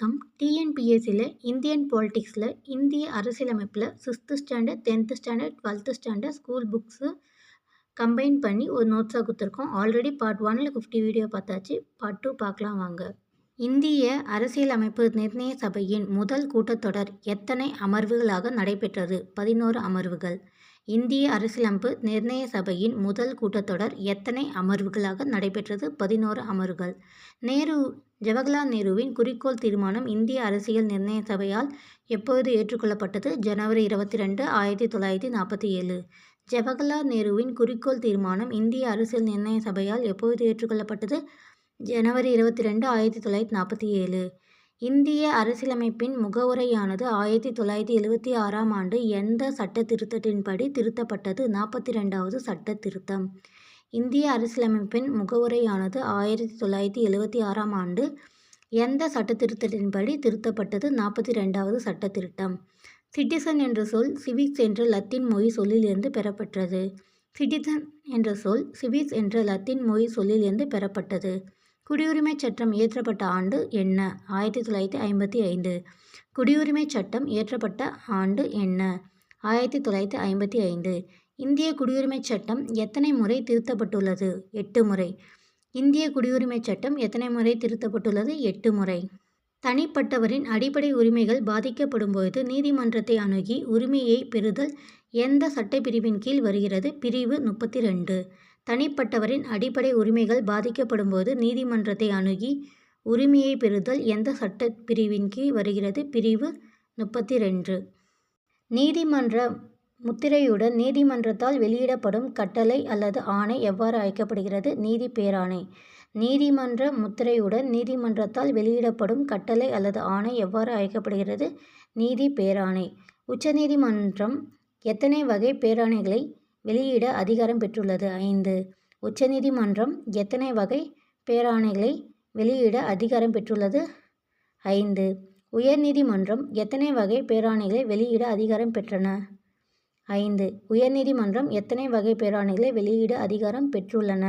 வணக்கம். டிஎன்பிஎஸ்சியில் இந்தியன் பாலிட்டிக்ஸில் இந்திய அரசியலமைப்பில் sixth standard tenth standard twelfth standard school books combine பண்ணி ஒரு நோட்ஸாக கொடுத்துருக்கோம். ஆல்ரெடி பார்ட் ஒனில் ஃபிஃப்டி வீடியோ பார்த்தாச்சு. பார்ட் டூ பார்க்கலாம் வாங்க. இந்திய அரசியலமைப்பு நிர்ணய சபையின் முதல் கூட்டத்தொடர் எத்தனை அமர்வுகளாக நடைபெற்றது? பதினோரு அமர்வுகள். இந்திய அரசியலமைப்பு நிர்ணய சபையின் முதல் கூட்டத்தொடர் எத்தனை அமர்வுகளாக நடைபெற்றது? பதினோரு அமர்வுகள். நேரு ஜவஹர்லால் நேருவின் குறிக்கோள் தீர்மானம் இந்திய அரசியல் நிர்ணய சபையால் எப்பொழுது ஏற்றுக்கொள்ளப்பட்டது? ஜனவரி இருபத்தி ரெண்டு ஆயிரத்தி தொள்ளாயிரத்தி நாற்பத்தி ஏழு ஜவஹர்லால் நேருவின் குறிக்கோள் தீர்மானம் இந்திய அரசியல் நிர்ணய சபையால் எப்பொழுது ஏற்றுக்கொள்ளப்பட்டது? ஜனவரி இருபத்தி ரெண்டு ஆயிரத்தி தொள்ளாயிரத்தி நாற்பத்தி ஏழு இந்திய அரசியலமைப்பின் முகவுரையானது ஆயிரத்தி தொள்ளாயிரத்தி எழுவத்தி ஆறாம் ஆண்டு எந்த சட்ட திருத்தத்தின்படி திருத்தப்பட்டது? நாற்பத்தி ரெண்டாவது சட்ட திருத்தம் இந்திய அரசியலமைப்பின் முகவுரையானது ஆயிரத்தி தொள்ளாயிரத்தி எழுவத்தி ஆறாம் ஆண்டு எந்த சட்ட திருத்தத்தின்படி திருத்தப்பட்டது? நாற்பத்தி ரெண்டாவது சட்ட திருத்தம் சிட்டிசன் என்ற சொல் சிவிக்ஸ் என்ற லத்தீன் மொழி சொல்லிலிருந்து பெறப்பட்டது. சிட்டிசன் என்ற சொல் சிவிக்ஸ் என்ற லத்தீன் மொழி சொல்லிலிருந்து பெறப்பட்டது. குடியுரிமை சட்டம் இயற்றப்பட்ட ஆண்டு என்ன? ஆயிரத்தி தொள்ளாயிரத்தி ஐம்பத்தி ஐந்து. குடியுரிமை சட்டம் இயற்றப்பட்ட ஆண்டு என்ன? ஆயிரத்தி தொள்ளாயிரத்தி ஐம்பத்தி ஐந்து. இந்திய குடியுரிமை சட்டம் எத்தனை முறை திருத்தப்பட்டுள்ளது? எட்டு முறை. இந்திய குடியுரிமை சட்டம் எத்தனை முறை திருத்தப்பட்டுள்ளது? எட்டு முறை. தனிப்பட்டவரின் அடிப்படை உரிமைகள் பாதிக்கப்படும்போது நீதிமன்றத்தை அணுகி உரிமையை பெறுதல் எந்த சட்டப்பிரிவின் கீழ் வருகிறது? பிரிவு முப்பத்தி ரெண்டு. தனிப்பட்டவரின் அடிப்படை உரிமைகள் பாதிக்கப்படும்போது நீதிமன்றத்தை அணுகி உரிமையை பெறுதல் எந்த சட்ட பிரிவின் கீழ் வருகிறது? பிரிவு முப்பத்தி ரெண்டு நீதிமன்ற முத்திரையுடன் நீதிமன்றத்தால் வெளியிடப்படும் கட்டளை அல்லது ஆணை எவ்வாறு அழைக்கப்படுகிறது? நீதி பேராணை. நீதிமன்ற முத்திரையுடன் நீதிமன்றத்தால் வெளியிடப்படும் கட்டளை அல்லது ஆணை எவ்வாறு அழைக்கப்படுகிறது? நீதி பேராணை. உச்சநீதிமன்றம் எத்தனை வகை பேராணைகளை வெளியிட அதிகாரம் பெற்றுள்ளது. ஐந்து. உச்சநீதிமன்றம் எத்தனை வகை பேராணைகளை வெளியிட அதிகாரம் பெற்றுள்ளது? ஐந்து. உயர்நீதிமன்றம் எத்தனை வகை பேராணைகளை வெளியிட அதிகாரம் பெற்றன? ஐந்து. உயர்நீதிமன்றம் எத்தனை வகை பேராணைகளை வெளியிட அதிகாரம் பெற்றுள்ளன?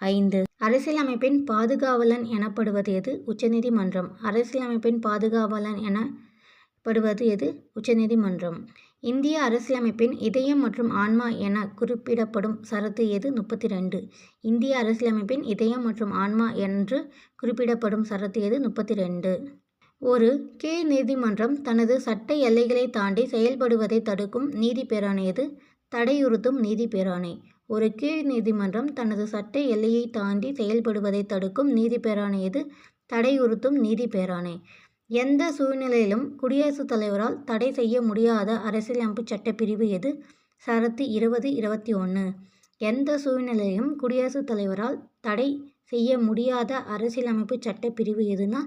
ஐந்து. அரசியலமைப்பின் பாதுகாவலன் எனப்படுவது எது? உச்சநீதிமன்றம். அரசியலமைப்பின் பாதுகாவலன் எனப்படுவது எது? உச்சநீதிமன்றம். இந்திய அரசியலமைப்பின் இதயம் மற்றும் ஆன்மா என குறிப்பிடப்படும் சரத்து எது? முப்பத்தி ரெண்டு இந்திய அரசியலமைப்பின் இதயம் மற்றும் ஆன்மா என்று குறிப்பிடப்படும் சரத்து எது? முப்பத்தி ரெண்டு ஒரு கீழ் நீதிமன்றம் தனது சட்ட எல்லைகளை தாண்டி செயல்படுவதை தடுக்கும் நீதி பேராணை எது? தடையுறுத்தும் நீதி பேராணை. ஒரு கீழ் நீதிமன்றம் தனது சட்ட எல்லையை தாண்டி செயல்படுவதை தடுக்கும் நீதி பேராணை எது? தடையுறுத்தும் நீதி பேராணை. எந்த சூழ்நிலையிலும் குடியரசுத் தலைவரால் தடை செய்ய முடியாத அரசியலமைப்பு சட்டப்பிரிவு எது? சரத்து இருபது இருபத்தி ஒன்று எந்த சூழ்நிலையிலும் குடியரசுத் தலைவரால் தடை செய்ய முடியாத அரசியலமைப்பு சட்டப்பிரிவு எதுனா?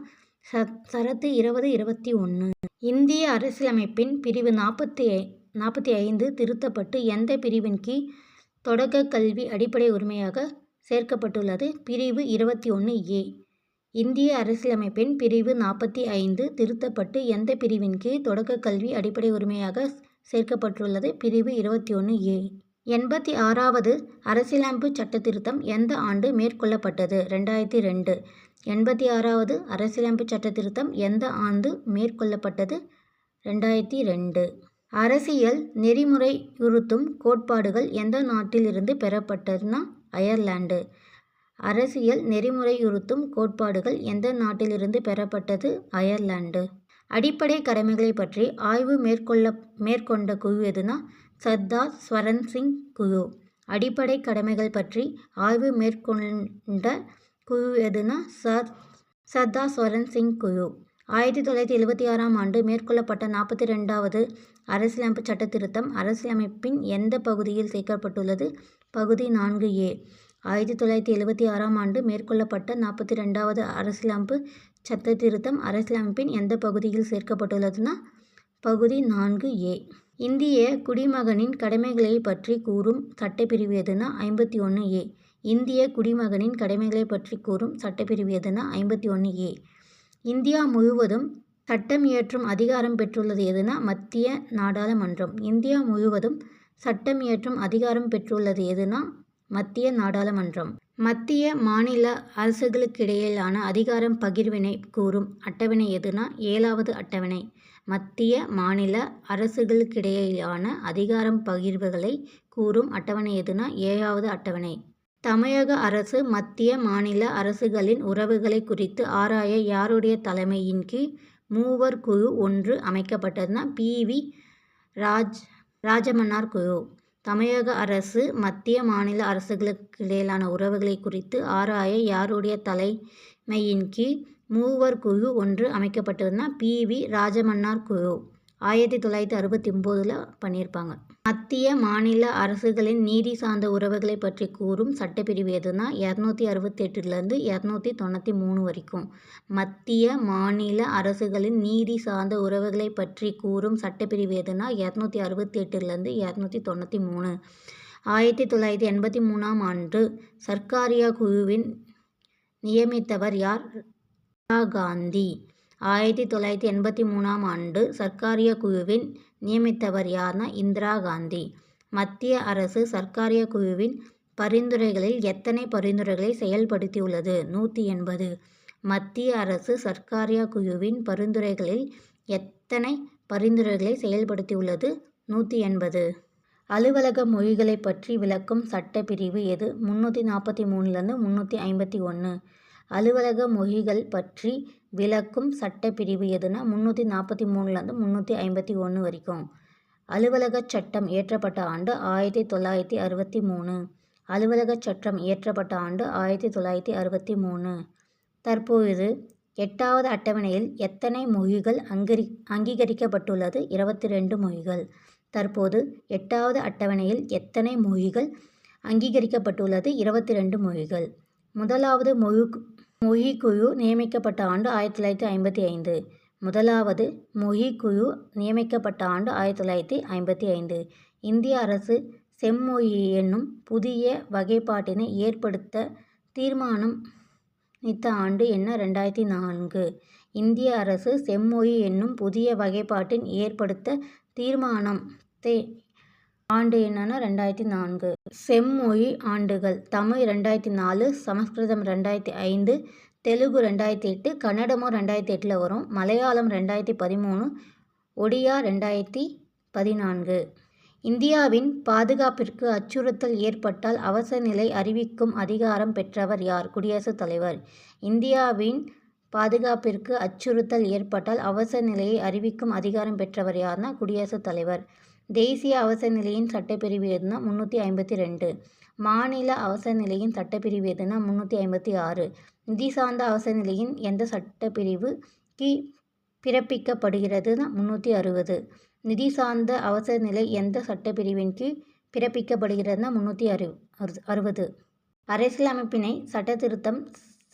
ச சரத்து இருபது இருபத்தி ஒன்று இந்திய அரசியலமைப்பின் பிரிவு நாற்பத்தி நாற்பத்தி ஐந்து திருத்தப்பட்டு எந்த பிரிவின் கீழ் தொடக்க கல்வி அடிப்படை உரிமையாக சேர்க்கப்பட்டுள்ளது? பிரிவு இருபத்தி ஒன்று ஏ. இந்திய அரசியலமைப்பின் பிரிவு நாற்பத்தி ஐந்து திருத்தப்பட்டு எந்த பிரிவின் கீழ் தொடக்க கல்வி அடிப்படை உரிமையாக சேர்க்கப்பட்டுள்ளது? பிரிவு இருபத்தி ஒன்று ஏ. எண்பத்தி ஆறாவது அரசியலமைப்பு சட்ட திருத்தம் எந்த ஆண்டு மேற்கொள்ளப்பட்டது? ரெண்டாயிரத்தி ரெண்டு. எண்பத்தி ஆறாவது அரசியலமைப்பு சட்ட திருத்தம் எந்த ஆண்டு மேற்கொள்ளப்பட்டது? ரெண்டாயிரத்தி ரெண்டு. அரசியல் நெறிமுறையுறுத்தும் கோட்பாடுகள் எந்த நாட்டிலிருந்து பெறப்பட்டதுன்னா அயர்லாண்டு அரசியல் நெறிமுறையுறுத்தும் கோட்பாடுகள் எந்த நாட்டிலிருந்து பெறப்பட்டது? அயர்லாண்டு அடிப்படை கடமைகளை பற்றி ஆய்வு மேற்கொள்ள மேற்கொண்ட குழு எதுனா? சர்தார் ஸ்வரன் சிங் குழு. அடிப்படை கடமைகள் பற்றி ஆய்வு மேற்கொண்ட குழு எதுனா? சர் சர்தார் ஸ்வரன் சிங் குழு. ஆயிரத்தி தொள்ளாயிரத்தி எழுபத்தி ஆறாம் ஆண்டு மேற்கொள்ளப்பட்ட நாற்பத்தி ரெண்டாவது அரசியலமைப்பு சட்ட திருத்தம் அரசியலமைப்பின் எந்த பகுதியில் சேர்க்கப்பட்டுள்ளது? பகுதி நான்கு ஏ. ஆயிரத்தி தொள்ளாயிரத்தி எழுபத்தி ஆறாம் ஆண்டு மேற்கொள்ளப்பட்ட நாற்பத்தி ரெண்டாவது அரசியலமைப்பு சட்ட திருத்தம் அரசியலமைப்பின் எந்த பகுதியில் சேர்க்கப்பட்டுள்ளதுன்னா பகுதி நான்கு ஏ. இந்திய குடிமகனின் கடமைகளை பற்றி கூறும் சட்டப்பிரிவு எதுனா ஐம்பத்தி ஒன்று ஏ. இந்திய குடிமகனின் கடமைகளை பற்றி கூறும் சட்டப்பிரிவு எதுனா ஐம்பத்தி ஒன்று ஏ. இந்தியா முழுவதும் சட்டம் இயற்றும் அதிகாரம் பெற்றுள்ளது எதுனா மத்திய நாடாளுமன்றம். இந்தியா முழுவதும் சட்டம் இயற்றும் அதிகாரம் பெற்றுள்ளது எதுனா மத்திய நாடாளுமன்றம். மத்திய மாநில அரசுகளுக்கிடையிலான அதிகாரம் பகிர்வினை கூறும் அட்டவணை எதுனா? ஏழாவது அட்டவணை. மத்திய மாநில அரசுகளுக்கிடையிலான அதிகாரம் பகிர்வுகளை கூறும் அட்டவணை எதுனா? ஏழாவது அட்டவணை. தமிழக அரசு மத்திய மாநில அரசுகளின் உறவுகளை குறித்து ஆராய யாருடைய தலைமையின் கீழ் மூவர் குழு ஒன்று அமைக்கப்பட்டதுன்னா பி. வி. ராஜ் ராஜமன்னார் குழு. தமிழக அரசு மத்திய மாநில அரசுகளுக்கு இடையிலான உறவுகளை குறித்து ஆராய யாருடைய தலைமையின் கீழ் மூவர் குழு ஒன்று அமைக்கப்பட்டதுன்னா பி. வி. ராஜமன்னார் குழு. ஆயிரத்தி தொள்ளாயிரத்தி அறுபத்தி ஒம்போதில் பண்ணியிருப்பாங்க. மத்திய மாநில அரசுகளின் நீதி சார்ந்த உறவுகளை பற்றி கூறும் சட்டப்பிரிவு எதுனா இரநூத்தி அறுபத்தெட்டுலேருந்து இரநூத்தி தொண்ணூற்றி மூணு வரைக்கும். மத்திய மாநில அரசுகளின் நீதி சார்ந்த உறவுகளை பற்றி கூறும் சட்டப்பிரிவு எதுனா இரநூத்தி அறுபத்தி எட்டுலேருந்து இரநூத்தி தொண்ணூற்றி மூணு. ஆயிரத்தி தொள்ளாயிரத்தி எண்பத்தி மூணாம் ஆண்டு சர்க்காரியா குழுவின் நியமித்தவர் யார்? காந்தி. ஆயிரத்தி தொள்ளாயிரத்தி எண்பத்தி மூணாம் ஆண்டு சர்க்காரிய குழுவின் நியமித்தவர் யார்னா இந்திரா காந்தி. மத்திய அரசு சர்க்காரிய குழுவின் பரிந்துரைகளில் எத்தனை பரிந்துரைகளை செயல்படுத்தியுள்ளது? நூற்றி எண்பது. மத்திய அரசு சர்க்காரிய குழுவின் பரிந்துரைகளில் எத்தனை பரிந்துரைகளை செயல்படுத்தியுள்ளது? நூற்றி எண்பது. அலுவலக மொழிகளை பற்றி விளக்கும் சட்டப்பிரிவு எது? முந்நூற்றி நாற்பத்தி மூணுலேருந்து முந்நூற்றி ஐம்பத்தி ஒன்று அலுவலக மொழிகள் பற்றி விளக்கும் சட்டப்பிரிவு எதுனா முந்நூற்றி நாற்பத்தி மூணுலேருந்து முந்நூற்றி ஐம்பத்தி ஒன்று வரைக்கும். அலுவலக சட்டம் இயற்றப்பட்ட ஆண்டு ஆயிரத்தி தொள்ளாயிரத்தி அறுபத்தி மூணு. அலுவலக சட்டம் இயற்றப்பட்ட ஆண்டு ஆயிரத்தி தொள்ளாயிரத்தி அறுபத்தி மூணு. தற்பொழுது எட்டாவது அட்டவணையில் எத்தனை மொழிகள் அங்கரி அங்கீகரிக்கப்பட்டுள்ளது? இருபத்தி ரெண்டு மொழிகள். தற்போது எட்டாவது அட்டவணையில் எத்தனை மொழிகள் அங்கீகரிக்கப்பட்டுள்ளது? இருபத்தி ரெண்டு மொழிகள். முதலாவது மொழி மொழிக்குழு நியமிக்கப்பட்ட ஆண்டு ஆயிரத்தி தொள்ளாயிரத்தி ஐம்பத்தி ஐந்து. முதலாவது மொழிக்குழு நியமிக்கப்பட்ட ஆண்டு ஆயிரத்தி தொள்ளாயிரத்தி ஐம்பத்தி ஐந்து. இந்திய அரசு செம்மொழி என்னும் புதிய வகைப்பாட்டினை ஏற்படுத்த தீர்மானம் நித்த ஆண்டு என்ன? ரெண்டாயிரத்தி நான்கு. இந்திய அரசு செம்மொழி என்னும் புதிய வகைப்பாட்டின் ஏற்படுத்த தீர்மானம் தே ஆண்டு என்னன்னா ரெண்டாயிரத்தி நான்கு. செம்மொழி ஆண்டுகள். தமிழ் ரெண்டாயிரத்தி நாலு சமஸ்கிருதம் ரெண்டாயிரத்தி ஐந்து தெலுங்கு ரெண்டாயிரத்தி எட்டு கன்னடமும் ரெண்டாயிரத்தி எட்டில் வரும். மலையாளம் ரெண்டாயிரத்தி பதிமூணு ஒடியா ரெண்டாயிரத்தி பதினான்கு. இந்தியாவின் பாதுகாப்பிற்கு அச்சுறுத்தல் ஏற்பட்டால் அவசர நிலை அறிவிக்கும் அதிகாரம் பெற்றவர் யார்? குடியரசுத் தலைவர். இந்தியாவின் பாதுகாப்பிற்கு அச்சுறுத்தல் ஏற்பட்டால் அவசர நிலையை அறிவிக்கும் அதிகாரம் பெற்றவர் யார்னா குடியரசுத் தலைவர். தேசிய அவசர நிலையின் சட்டப்பிரிவு எதுனா முந்நூற்றி ஐம்பத்தி ரெண்டு. மாநில அவசர நிலையின் சட்டப்பிரிவு எதுனா முந்நூற்றி ஐம்பத்தி ஆறு. நிதி சார்ந்த அவசர நிலையின் எந்த சட்டப்பிரிவு கீ பிறப்பிக்கப்படுகிறதுனா முந்நூற்றி அறுபது. நிதி சார்ந்த அவசர நிலை எந்த சட்டப்பிரிவின் கீழ் பிறப்பிக்கப்படுகிறதுனா முந்நூற்றி அறு அறுபது. அரசியலமைப்பினை சட்ட திருத்தம்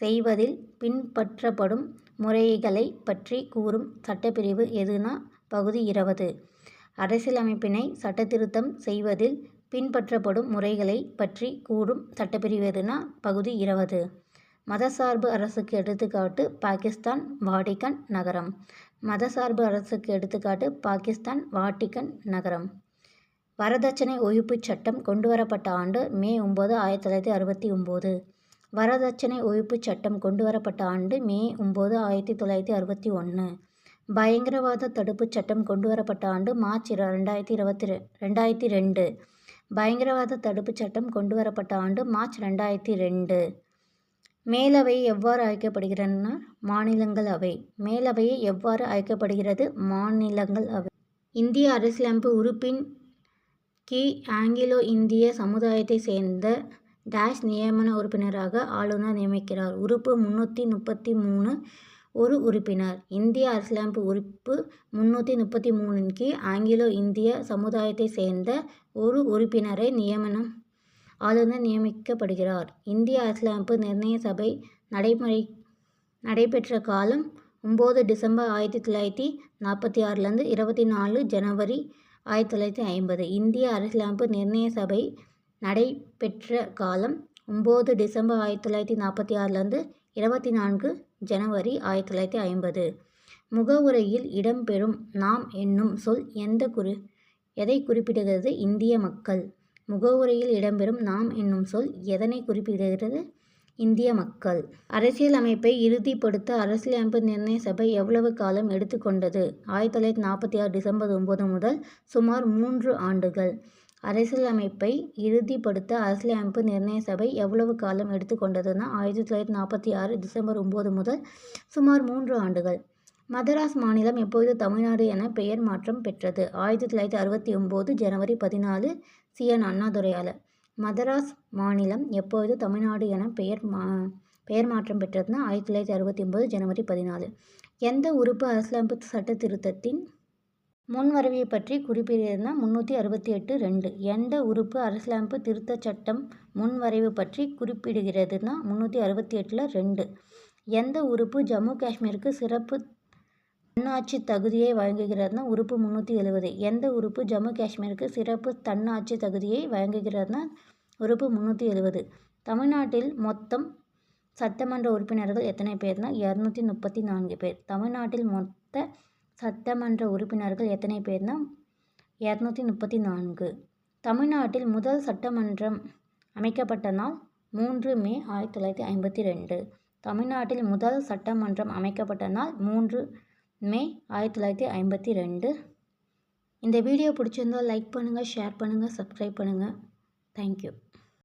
செய்வதில் பின்பற்றப்படும் முறைகளை பற்றி கூறும் சட்டப்பிரிவு எதுனா பகுதி இருபது. அரசியலமைப்பினை சட்டத்திருத்தம் செய்வதில் பின்பற்றப்படும் முறைகளை பற்றி கூறும் சட்டப்பிரிவு எதுனா பகுதி இருபது. மதசார்பு அரசுக்கு எடுத்துக்காட்டு பாகிஸ்தான் வாடிகன் நகரம். மதசார்பு அரசுக்கு எடுத்துக்காட்டு பாகிஸ்தான் வாட்டிகன் நகரம். வரதட்சணை ஒழிப்புச் சட்டம் கொண்டுவரப்பட்ட ஆண்டு மே ஒம்பது ஆயிரத்தி தொள்ளாயிரத்தி அறுபத்தி ஒம்பது வரதட்சணை ஒழிப்புச் சட்டம் கொண்டுவரப்பட்ட ஆண்டு மே ஒம்பது ஆயிரத்தி தொள்ளாயிரத்தி அறுபத்தி ஒன்று பயங்கரவாத தடுப்புச் சட்டம் கொண்டு வரப்பட்ட ஆண்டு மார்ச் ரெண்டாயிரத்தி இருபத்தி ரெண்டாயிரத்தி ரெண்டு. பயங்கரவாத தடுப்புச் சட்டம் கொண்டு வரப்பட்ட ஆண்டு மார்ச் ரெண்டாயிரத்தி ரெண்டு. மேலவை எவ்வாறு அழைக்கப்படுகிறதுனா மாநிலங்களவை மேலவையை எவ்வாறு அழைக்கப்படுகிறது? மாநிலங்கள் அவை. இந்திய அரசியலமைப்பு உறுப்பின் கி ஆங்கிலோ இந்திய சமுதாயத்தை சேர்ந்த டேஷ் நியமன உறுப்பினராக ஆளுநர் நியமிக்கிறார். உறுப்பு முன்னூற்றி முப்பத்தி மூணு ஒரு உறுப்பினர். இந்திய அரசியலமைப்பு உறுப்பு முன்னூற்றி முப்பத்தி மூணின் கீழ் ஆங்கிலோ இந்திய சமுதாயத்தை சேர்ந்த ஒரு உறுப்பினரை நியமனம் ஆளுநர் நியமிக்கப்படுகிறார். இந்திய அரசியலமைப்பு நிர்ணய சபை நடைமுறை நடைபெற்ற காலம் ஒம்பது டிசம்பர் ஆயிரத்தி தொள்ளாயிரத்தி நாற்பத்தி ஆறுலேருந்து இருபத்தி நாலு ஜனவரி ஆயிரத்தி தொள்ளாயிரத்தி ஐம்பது. இந்திய அரசியலமைப்பு நிர்ணய சபை நடைபெற்ற காலம் ஒம்பது டிசம்பர் ஆயிரத்தி தொள்ளாயிரத்தி நாற்பத்தி ஆறுலேருந்து இருபத்தி நான்கு ஜனவரி ஆயிரத்தி தொள்ளாயிரத்தி ஐம்பது. முகவுரையில் இடம்பெறும் நாம் என்னும் சொல் எந்த குறி எதை குறிப்பிடுகிறது? இந்திய மக்கள். முகவுரையில் இடம்பெறும் நாம் என்னும் சொல் எதனை குறிப்பிடுகிறது? இந்திய மக்கள். அரசியலமைப்பை இறுதிப்படுத்த அரசியலமைப்பு நிர்ணய சபை எவ்வளவு காலம் எடுத்துக்கொண்டது? ஆயிரத்தி தொள்ளாயிரத்தி நாற்பத்தி ஆறு டிசம்பர் ஒன்பது முதல் சுமார் மூன்று ஆண்டுகள். அரசியலமைப்பை இறுதிப்படுத்த அரசியலமைப்பு நிர்ணய சபை எவ்வளவு காலம் எடுத்துக்கொண்டதுன்னா ஆயிரத்தி தொள்ளாயிரத்தி நாற்பத்தி ஆறு டிசம்பர் ஒம்பது முதல் சுமார் மூன்று ஆண்டுகள். மதராஸ் மாநிலம் எப்போது தமிழ்நாடு என பெயர் மாற்றம் பெற்றது? ஆயிரத்தி தொள்ளாயிரத்தி அறுபத்தி ஒம்பது ஜனவரி பதினாலு சி. என். அண்ணாதுரையால். மதராஸ் மாநிலம் எப்போது தமிழ்நாடு என பெயர் மா பெயர் மாற்றம் பெற்றதுன்னா ஆயிரத்தி தொள்ளாயிரத்தி அறுபத்தி ஒம்பது ஜனவரி பதினாலு. எந்த உறுப்பு அரசியலமைப்பு சட்ட திருத்தத்தின் முன்வரவை பற்றி குறிப்பிடுகிறதுனா முந்நூற்றி அறுபத்தி எட்டு ரெண்டு. எந்த உறுப்பு அரசியலமைப்பு திருத்தச் சட்டம் முன்வரைவு பற்றி குறிப்பிடுகிறதுனா முந்நூற்றி அறுபத்தி எட்டில் ரெண்டு. எந்த உறுப்பு ஜம்மு காஷ்மீருக்கு சிறப்பு தன்னாட்சி தகுதியை வழங்குகிறதுனா உறுப்பு முந்நூற்றி எழுபது எந்த உறுப்பு ஜம்மு காஷ்மீருக்கு சிறப்பு தன்னாட்சி தகுதியை வழங்குகிறதுனா உறுப்பு முந்நூற்றி எழுபது தமிழ்நாட்டில் மொத்தம் சட்டமன்ற உறுப்பினர்கள் எத்தனை பேர்னா? இரநூத்தி முப்பத்தி நான்கு பேர். தமிழ்நாட்டில் மொத்த சட்டமன்ற உறுப்பினர்கள் எத்தனை பேர்னா இரநூத்தி முப்பத்தி நான்கு. தமிழ்நாட்டில் முதல் சட்டமன்றம் அமைக்கப்பட்ட நாள் மூன்று மே ஆயிரத்தி தொள்ளாயிரத்தி ஐம்பத்தி ரெண்டு. தமிழ்நாட்டில் முதல் சட்டமன்றம் அமைக்கப்பட்ட நாள் மூன்று மே ஆயிரத்தி தொள்ளாயிரத்தி ஐம்பத்தி ரெண்டு. இந்த வீடியோ பிடிச்சிருந்தால் லைக் பண்ணுங்கள் ஷேர் பண்ணுங்கள் சப்ஸ்கிரைப் பண்ணுங்கள் தேங்க்யூ